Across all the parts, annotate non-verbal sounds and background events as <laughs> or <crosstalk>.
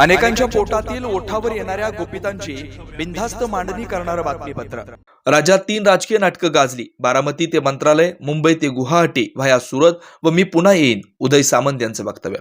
अनेकांच्या पोटातील ओठावर येणाऱ्या गोपितांची बिनधास्त मांडणी करणारं बातमीपत्र. राज्यात तीन राजकीय नाटकं गाजली. बारामती ते मंत्रालय मुंबई ते गुवाहाटी व्हाया सुरत व मी पुन्हा येईन. उदय सामंत यांचं वक्तव्य.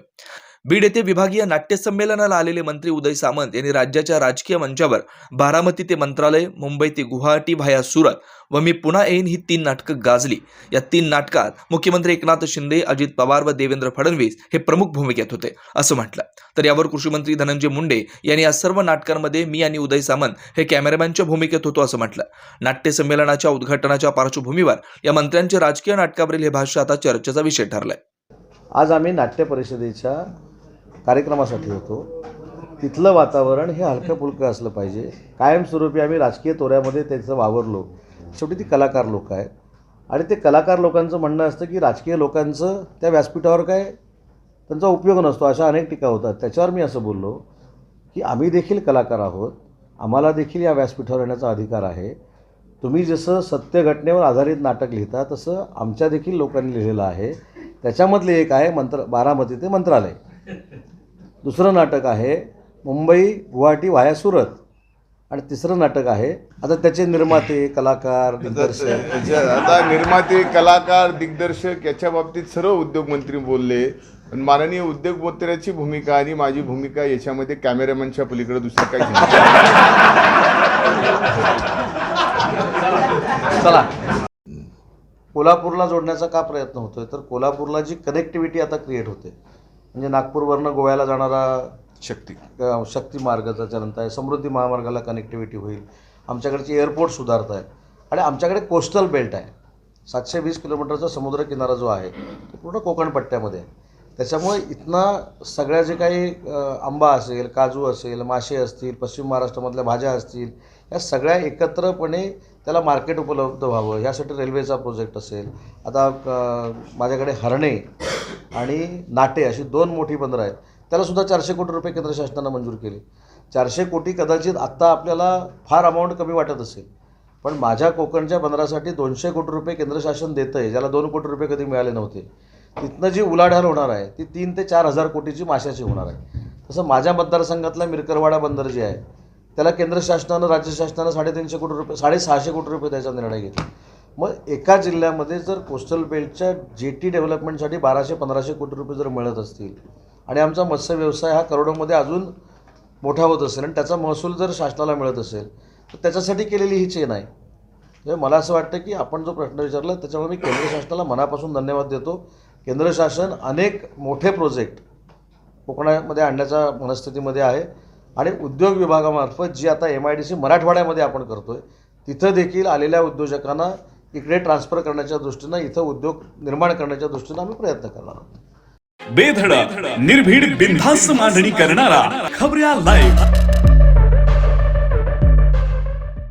बीड येथे विभागीय नाट्य संमेलनाला आलेले मंत्री उदय सामंत यांनी राज्याच्या राजकीय मंचावर बारामती ते मंत्रालय मुंबई ते गुवाहाटी भाया सुरत व मी पुन्हा येईन ही तीन नाटकं गाजली. या तीन नाटकात मुख्यमंत्री एकनाथ शिंदे अजित पवार व देवेंद्र फडणवीस हे प्रमुख भूमिकेत होते असं म्हटलं. तर यावर कृषीमंत्री धनंजय मुंडे यांनी या सर्व नाटकांमध्ये मी आणि उदय सामंत हे कॅमेरामॅनच्या भूमिकेत होतो असं म्हटलं. नाट्य संमेलनाच्या उद्घाटनाच्या पार्श्वभूमीवर या मंत्र्यांचे राजकीय नाटकावरील हे भाष्य आता चर्चेचा विषय ठरलाय. आज आम्ही नाट्य परिषदेच्या कार्यक्रमासाठी होतो. तिथलं वातावरण हे हलकं फुलकं असलं पाहिजे. कायमस्वरूपी आम्ही राजकीय तोऱ्यामध्ये त्याचं वावरलो. शेवटी ती कलाकार लोक आहेत. आणि ते कलाकार लोकांचं म्हणणं असतं की राजकीय लोकांचं त्या व्यासपीठावर काय? त्यांचा उपयोग नसतो. अशा अनेक टीका होतात. त्याच्यावर मी असं बोललो की आम्ही देखील कलाकार आहोत. आम्हाला देखील या व्यासपीठावर येण्याचा अधिकार आहे. तुम्ही जसं सत्य घटनेवर आधारित नाटक लिहिता तसं आमच्या देखील लोकांनी लिहिलेलं आहे. त्याच्यामधले एक आहे मंत्र बारामती ते मंत्रालय. <laughs> दुसरं नाटक आहे मुंबई गुवाहाटी व्हाया सुरत. आणि तिसरं नाटक आहे आता त्याचे निर्माते कलाकार दिग्दर्शक. आता निर्माते कलाकार दिग्दर्शक याच्या बाबतीत सर्व उद्योगमंत्री बोलले. पण माननीय उद्योगमंत्र्याची भूमिका आणि माझी भूमिका याच्यामध्ये कॅमेरामॅनच्या पलीकडे दुसरं काही <laughs> चला. कोल्हापूरला जोडण्याचा का प्रयत्न होतोय? तर कोल्हापूरला जी कनेक्टिव्हिटी आता क्रिएट होते म्हणजे नागपूरवरनं गोव्याला जाणारा शक्ती. शक्ती मार्ग त्याच्यानंतर आहे समृद्धी महामार्गाला कनेक्टिव्हिटी होईल. आमच्याकडचे एअरपोर्ट सुधारत आहे. आणि आमच्याकडे कोस्टल बेल्ट आहे. सातशे वीस किलोमीटरचा समुद्र किनारा जो आहे तो पूर्ण कोकण पट्ट्यामध्ये आहे. त्याच्यामुळे इथनं सगळ्या जे काही आंबा असेल काजू असेल मासे असतील पश्चिम महाराष्ट्रामधल्या भाज्या असतील या सगळ्या एकत्रपणे त्याला मार्केट उपलब्ध व्हावं. यासाठी रेल्वेचा प्रोजेक्ट असेल. आता माझ्याकडे हरणे आणि नाटे अशी दोन मोठी बंदरं आहेत. त्यालासुद्धा चारशे कोटी रुपये केंद्र शासनानं मंजूर केले. चारशे कोटी कदाचित आत्ता आपल्याला फार अमाऊंट कमी वाटत असेल. पण माझ्या कोकणच्या बंदरासाठी दोनशे कोटी रुपये केंद्र शासन देतं आहे ज्याला दोन कोटी रुपये कधी मिळाले नव्हते. तिथनं जी उलाढाल होणार आहे ती तीन ते चार हजार कोटीची माशाची होणार आहे. तसं माझ्या मतदारसंघातला मिरकरवाडा बंदर जे आहे त्याला केंद्र शासनानं राज्य शासनानं साडेतीनशे कोटी रुपये साडेसहाशे कोटी रुपये द्यायचा निर्णय घेतला. मग एका जिल्ह्यामध्ये जर कोस्टल बेल्टच्या जे टी डेव्हलपमेंटसाठी बाराशे पंधराशे कोटी रुपये जर मिळत असतील आणि आमचा मत्स्य व्यवसाय हा करोडोमध्ये अजून मोठा होत असेल आणि त्याचा महसूल जर शासनाला मिळत असेल तर त्याच्यासाठी केलेली ही चेन आहे. म्हणजे मला असं वाटतं की आपण जो प्रश्न विचारला त्याच्यामुळे मी केंद्र शासनाला मनापासून धन्यवाद देतो. केंद्र शासन अनेक मोठे प्रोजेक्ट कोकणामध्ये आणण्याच्या मनस्थितीमध्ये आहे आणि उद्योग विभागामार्फत जी आता एम आय डी सी मराठवाड्यामध्ये आपण करतो आहे तिथं देखील आलेल्या उद्योजकांना इकडे ट्रान्सफर करण्याच्या दृष्टीनं इथं उद्योग निर्माण करण्याच्या दृष्टीनं आम्ही प्रयत्न करणार आहोत. बेधडक निर्भीड बिनधास्त मांडणी करणारा खबऱ्या लाईव्ह